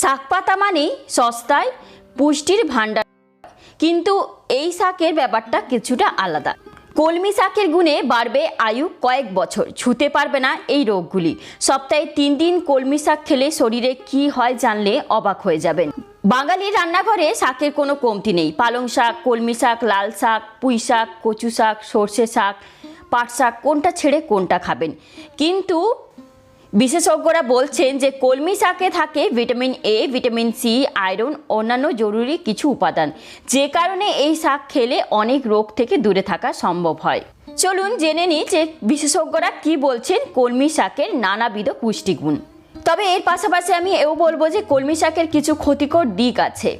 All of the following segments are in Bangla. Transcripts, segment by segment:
শাক পাতা মানেই সস্তায়, পুষ্টির ভাণ্ডার। কিন্তু এই শাকের ব্যাপারটা কিছুটা আলাদা। কলমি শাকের গুণে বাড়বে আয়ু কয়েক বছর, ছুতে পারবে না এই রোগগুলি। সপ্তাহে তিন দিন কলমি শাক খেলে শরীরে কি হয় জানলে অবাক হয়ে যাবেন। বাঙালির রান্নাঘরে শাকের কোনো কমতি নেই। পালং শাক, কলমি শাক, লাল শাক, পুঁই শাক, কচু শাক, সর্ষে শাক, পাট শাক, কোনটা ছেড়ে কোনটা খাবেন। কিন্তু বিশেষজ্ঞরা বলছেন যে কলমি শাকে থাকে vitamin A vitamin C iron, অন্যান্য জরুরি কিছু উপাদান। যে কারণে এই শাক খেলে অনেক রোগ থেকে দূরে থাকা সম্ভব হয়। চলুন জেনে নিই যে বিশেষজ্ঞরা কি বলছেন কলমি শাকের নানাবিধ পুষ্টিগুণ। তবে এর পাশাপাশি আমি এও বলব যে কলমি শাকের কিছু ক্ষতিকর দিক আছে।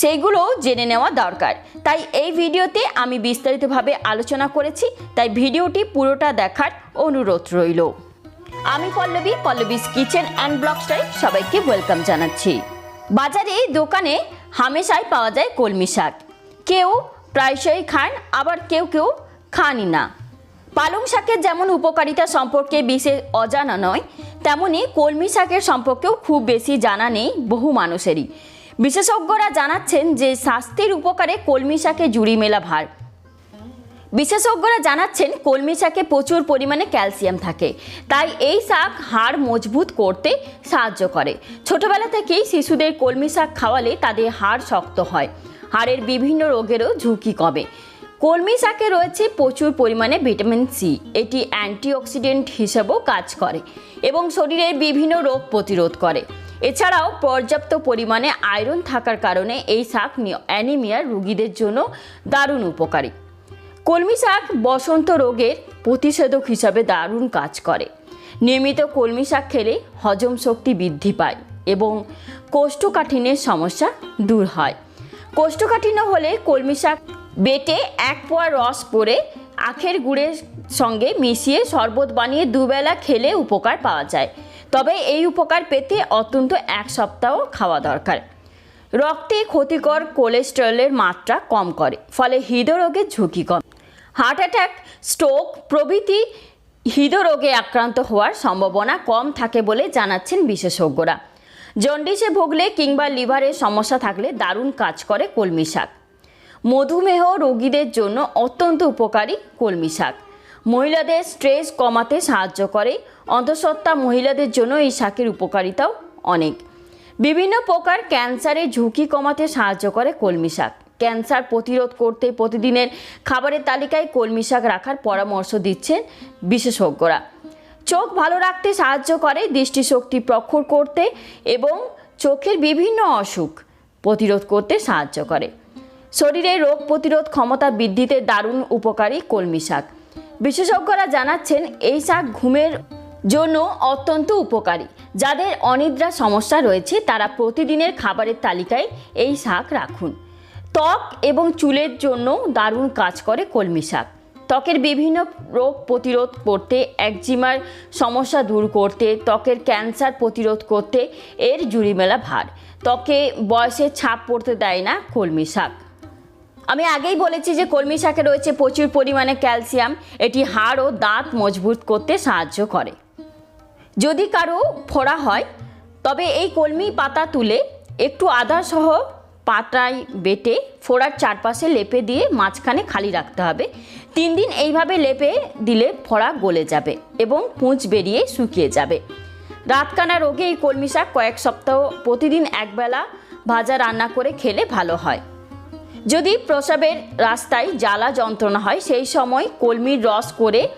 সেইগুলোও জেনে নেওয়া দরকার। তাই এই ভিডিওতে আমি বিস্তারিতভাবে আলোচনা করেছি, তাই ভিডিওটি পুরোটা দেখার অনুরোধ রইল। আমি Pallavi Pallavi's kitchen and blog style সবাইকে ওয়েলকাম জানাচ্ছি। বাজারে দোকানে হামেশাই পাওয়া যায় কলমি শাক। কেউ প্রায়শই খান, আবার কেউ কেউ খানই না। পালং শাকের যেমন উপকারিতা সম্পর্কে বিশেষ অজানা নয়, তেমনি কলমি শাকের সম্পর্কেও খুব বেশি জানা নেই বহু মানুষেরই। বিশেষজ্ঞরা জানাচ্ছেন যে স্বাস্থ্যের উপকারে কলমি শাকে জুড়ি মেলা ভার। বিশেষজ্ঞরা জানাচ্ছেন, কলমি শাকে প্রচুর পরিমাণে ক্যালসিয়াম থাকে। তাই এই শাক হাড় মজবুত করতে সাহায্য করে। ছোটবেলা থেকেই শিশুদের কলমি শাক খাওয়ালে তাদের হাড় শক্ত হয়। হাড়ের বিভিন্ন রোগেরও ঝুঁকি কমে। কলমি শাকে রয়েছে প্রচুর পরিমাণে ভিটামিন সি এটি অ্যান্টিঅক্সিডেন্ট হিসেবেও কাজ করে এবং শরীরের বিভিন্ন রোগ প্রতিরোধ করে। এছাড়াও পর্যাপ্ত পরিমাণে আয়রন থাকার কারণে এই শাক অ্যানিমিয়ার রোগীদের জন্য দারুণ উপকারী। কলমি শাক বসন্ত রোগের প্রতিষেধক হিসাবে দারুণ কাজ করে। নিয়মিত কলমি শাক খেলে হজম শক্তি বৃদ্ধি পায় এবং কোষ্ঠকাঠিন্যের সমস্যা দূর হয়। কোষ্ঠকাঠিন্য হলে কলমি শাক বেটে এক পোয়া রস করে আখের গুড়ের সঙ্গে মিশিয়ে শরবত বানিয়ে দুবেলা খেলে উপকার পাওয়া যায়। তবে এই উপকার পেতে অত্যন্ত এক সপ্তাহ খাওয়া দরকার। রক্তে ক্ষতিকর কোলেস্টেরলের মাত্রা কম করে, ফলে হৃদরোগের ঝুঁকি কম। হার্ট অ্যাটাক, স্ট্রোক, প্রভৃতি হৃদরোগে আক্রান্ত হওয়ার সম্ভাবনা কম থাকে বলে জানাচ্ছেন বিশেষজ্ঞরা। জন্ডিসে ভুগলে কিংবা লিভারের সমস্যা থাকলে দারুণ কাজ করে কলমি শাক। মধুমেহ রোগীদের জন্য অত্যন্ত উপকারী কলমি শাক। মহিলাদের স্ট্রেস কমাতে সাহায্য করে, অন্তঃসত্ত্বা মহিলাদের জন্য এই শাকের উপকারিতাও অনেক। বিভিন্ন প্রকার ক্যান্সারের ঝুঁকি কমাতে সাহায্য করে কলমি শাক। ক্যান্সার প্রতিরোধ করতে প্রতিদিনের খাবারের তালিকায় কলমি শাক রাখার পরামর্শ দিচ্ছেন বিশেষজ্ঞরা। চোখ ভালো রাখতে সাহায্য করে, দৃষ্টিশক্তি প্রখর করতে এবং চোখের বিভিন্ন অসুখ প্রতিরোধ করতে সাহায্য করে। শরীরে রোগ প্রতিরোধ ক্ষমতা বৃদ্ধিতে দারুণ উপকারী কলমি শাক। বিশেষজ্ঞরা জানাচ্ছেন, এই শাক ঘুমের জন্য অত্যন্ত উপকারী। যাদের অনিদ্রা সমস্যা রয়েছে, তারা প্রতিদিনের খাবারের তালিকায় এই শাক রাখুন। ত্বক এবং চুলের জন্য দারুণ কাজ করে কলমি শাক। ত্বকের বিভিন্ন রোগ প্রতিরোধ করতে, একজিমার সমস্যা দূর করতে, ত্বকের ক্যান্সার প্রতিরোধ করতে এর জুড়িমেলা ভার। ত্বকে বয়সের ছাপ পড়তে দেয় না কলমি শাক। আমি আগেই বলেছি যে কলমি শাকে রয়েছে প্রচুর পরিমাণে ক্যালসিয়াম। এটি হাড় ও দাঁত মজবুত করতে সাহায্য করে। যদি কারও ফোড়া হয়, তবে এই কলমি পাতা তুলে একটু আদা সহ পাতায় বেটে ফোড়ার চারপাশে লেপে দিয়ে মাঝখানে খালি রাখতে হবে। তিন দিন এইভাবে লেপে দিলে ফোড়া গলে যাবে এবং পুঁজ বেরিয়ে শুকিয়ে যাবে। রাতকানা রোগে এই কলমি শাক কয়েক সপ্তাহ, প্রতিদিন একবেলা ভাজা রান্না করে খেলে ভালো হয়। যদি প্রসাবের রাস্তায় জ্বালা যন্ত্রণা হয়, সেই সময় কলমির রস করে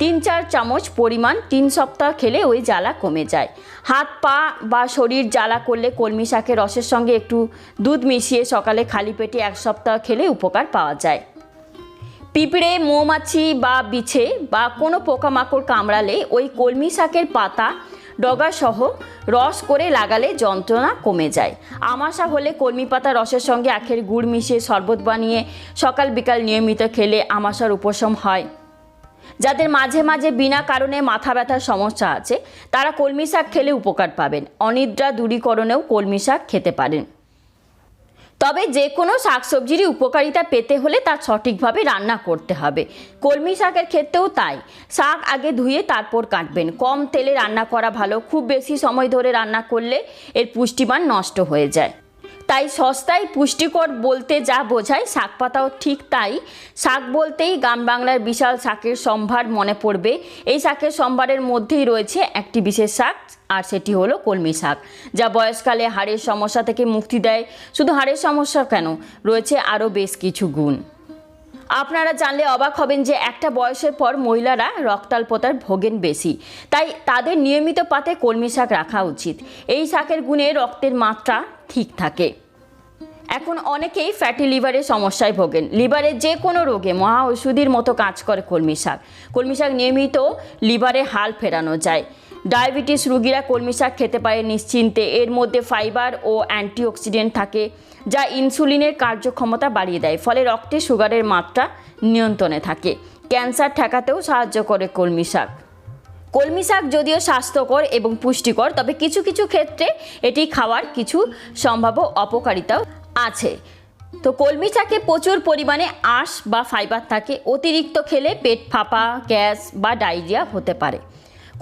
তিন চার চামচ পরিমাণ তিন সপ্তাহ খেলে ওই জ্বালা কমে যায়। হাত, পা বা শরীর জ্বালা করলে কলমি শাকের রসের সঙ্গে একটু দুধ মিশিয়ে সকালে খালি পেটে এক সপ্তাহ খেলে উপকার পাওয়া যায়। পিঁপড়ে, মৌমাছি বা বিছে বা কোনো পোকামাকড় কামড়ালে ওই কলমি শাকের পাতা, ডগাসহ রস করে লাগালে যন্ত্রণা কমে যায়। আমাশা হলে কলমি পাতা রসের সঙ্গে আখের গুড় মিশিয়ে শরবত বানিয়ে সকাল বিকাল নিয়মিত খেলে আমাশার উপশম হয়। যাদের মাঝে মাঝে বিনা কারণে মাথা ব্যথার সমস্যা আছে, তারা কলমি শাক খেলে উপকার পাবেন। অনিদ্রা দূরীকরণেও কলমি শাক খেতে পারেন। তবে যে কোনো শাকসবজিরই উপকারিতা পেতে হলে তা সঠিকভাবে রান্না করতে হবে। কলমি শাকের ক্ষেত্রেও তাই। শাক আগে ধুয়ে তারপর কাটবেন। কম তেলে রান্না করা ভালো। খুব বেশি সময় ধরে রান্না করলে এর পুষ্টিমান নষ্ট হয়ে যায়। তাই সস্তায় পুষ্টিকর বলতে যা বোঝায়, শাক পাতাও ঠিক তাই। শাক বলতেই গ্রাম বাংলার বিশাল শাকের সম্ভার মনে পড়বে। এই শাকের সম্ভারের মধ্যেই রয়েছে একটি বিশেষ শাক, আর সেটি হলো কলমি শাক, যা বয়সকালে হাড়ের সমস্যা থেকে মুক্তি দেয়। শুধু হাড়ের সমস্যা কেন, রয়েছে আরও বেশ কিছু গুণ। আপনারা জানলে অবাক হবেন যে একটা বয়সের পর মহিলারা রক্তাল্পতার ভোগেন বেশি। তাই তাদের নিয়মিত পাতে কলমি শাক রাখা উচিত। এই শাকের গুণে রক্তের মাত্রা ঠিক থাকে। এখন অনেকেই ফ্যাটি লিভারের সমস্যায় ভোগেন। লিভারের যে কোনো রোগে মহা ওষুধের মতো কাজ করে কলমি শাক। কলমি শাক নিয়মিত লিভারে হাল ফেরানো যায়। ডায়াবেটিস রুগীরা কলমি শাক খেতে পারে নিশ্চিন্তে। এর মধ্যে ফাইবার ও অ্যান্টিঅক্সিডেন্ট থাকে, যা ইনসুলিনের কার্যক্ষমতা বাড়িয়ে দেয়, ফলে রক্তে সুগারের মাত্রা নিয়ন্ত্রণে থাকে। ক্যান্সার ঠেকাতেও সাহায্য করে কলমি শাক। কলমি শাক যদিও স্বাস্থ্যকর এবং পুষ্টিকর, তবে কিছু কিছু ক্ষেত্রে এটি খাওয়ার কিছু সম্ভাব্য অপকারিতাও আছে। তো কলমি শাকে প্রচুর পরিমাণে আঁশ বা ফাইবার থাকে, অতিরিক্ত খেলে পেট ফাঁপা, গ্যাস বা ডায়রিয়া হতে পারে।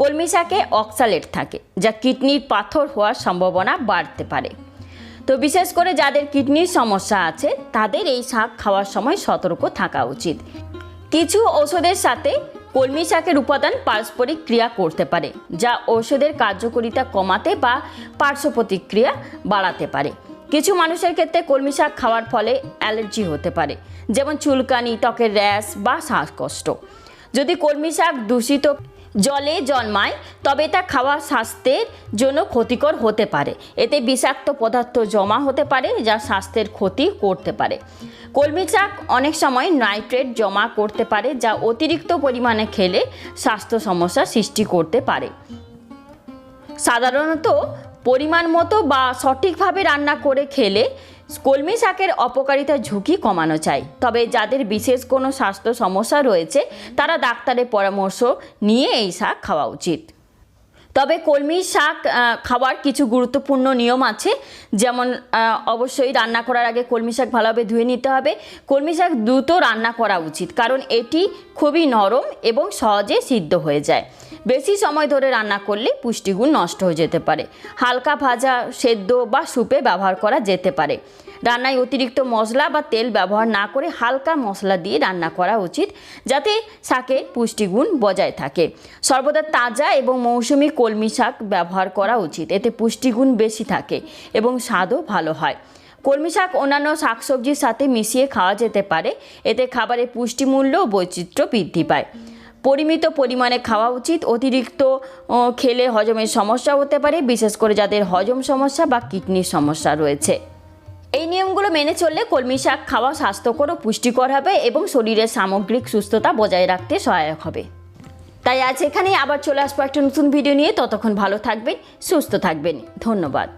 কলমি শাকে অক্সালেট থাকে, যা কিডনির পাথর হওয়ার সম্ভাবনা বাড়তে পারে। তো বিশেষ করে যাদের কিডনির সমস্যা আছে, তাদের এই শাক খাওয়ার সময় সতর্ক থাকা উচিত। কিছু ওষুধের সাথে কলমি শাকের উপাদান পারস্পরিক ক্রিয়া করতে পারে, যা ঔষধের কার্যকারিতা কমাতে বা পার্শ্ব প্রতিক্রিয়া বাড়াতে পারে। কিছু মানুষের ক্ষেত্রে কলমি শাক খাওয়ার ফলে অ্যালার্জি হতে পারে, যেমন চুলকানি, ত্বকের র্যাশ বা শ্বাসকষ্ট। যদি কলমি শাক দূষিত জলে জন্মায়, তবে তা খাওয়া স্বাস্থ্যের জন্য ক্ষতিকর হতে পারে। এতে বিষাক্ত পদার্থ জমা হতে পারে, যা স্বাস্থ্যের ক্ষতি করতে পারে। কলমি শাক অনেক সময় নাইট্রেট জমা করতে পারে, যা অতিরিক্ত পরিমাণে খেলে স্বাস্থ্য সমস্যা সৃষ্টি করতে পারে। সাধারণত পরিমাণ মতো বা সঠিকভাবে রান্না করে খেলে কলমি শাকের অপকারিতা ঝুঁকি কমানো চাই। তবে যাদের বিশেষ কোনো স্বাস্থ্য সমস্যা রয়েছে, তারা ডাক্তারের পরামর্শ নিয়ে এই শাক খাওয়া উচিত। তবে কলমি শাক খাওয়ার কিছু গুরুত্বপূর্ণ নিয়ম আছে। যেমন অবশ্যই রান্না করার আগে কলমি শাক ভালোভাবে ধুয়ে নিতে হবে। কলমি শাক দ্রুত রান্না করা উচিত, কারণ এটি খুবই নরম এবং সহজে সিদ্ধ হয়ে যায়। বেশি সময় ধরে রান্না করলে পুষ্টিগুণ নষ্ট হয়ে যেতে পারে। হালকা ভাজা, সেদ্ধ বা স্যুপে ব্যবহার করা যেতে পারে। রান্নায় অতিরিক্ত মশলা বা তেল ব্যবহার না করে হালকা মশলা দিয়ে রান্না করা উচিত, যাতে শাকের পুষ্টিগুণ বজায় থাকে। সর্বদা তাজা এবং মৌসুমি কলমি শাক ব্যবহার করা উচিত। এতে পুষ্টিগুণ বেশি থাকে এবং স্বাদও ভালো হয়। কলমি শাক অন্যান্য শাকসবজির সাথে মিশিয়ে খাওয়া যেতে পারে। এতে খাবারের পুষ্টিমূল্য ও বৈচিত্র্য বৃদ্ধি পায়। পরিমিত পরিমাণে খাওয়া উচিত। অতিরিক্ত খেলে হজমের সমস্যা হতে পারে, বিশেষ করে যাদের হজম সমস্যা বা কিডনির সমস্যা রয়েছে। এই নিয়মগুলো মেনে চললে কলমি শাক খাওয়া স্বাস্থ্যকর ও পুষ্টিকর হবে এবং শরীরের সামগ্রিক সুস্থতা বজায় রাখতে সহায়ক হবে। তাই আজ এখানেই আবার চলে আসব একটা নতুন ভিডিও নিয়ে। ততক্ষণ ভালো থাকবেন, সুস্থ থাকবেন। ধন্যবাদ।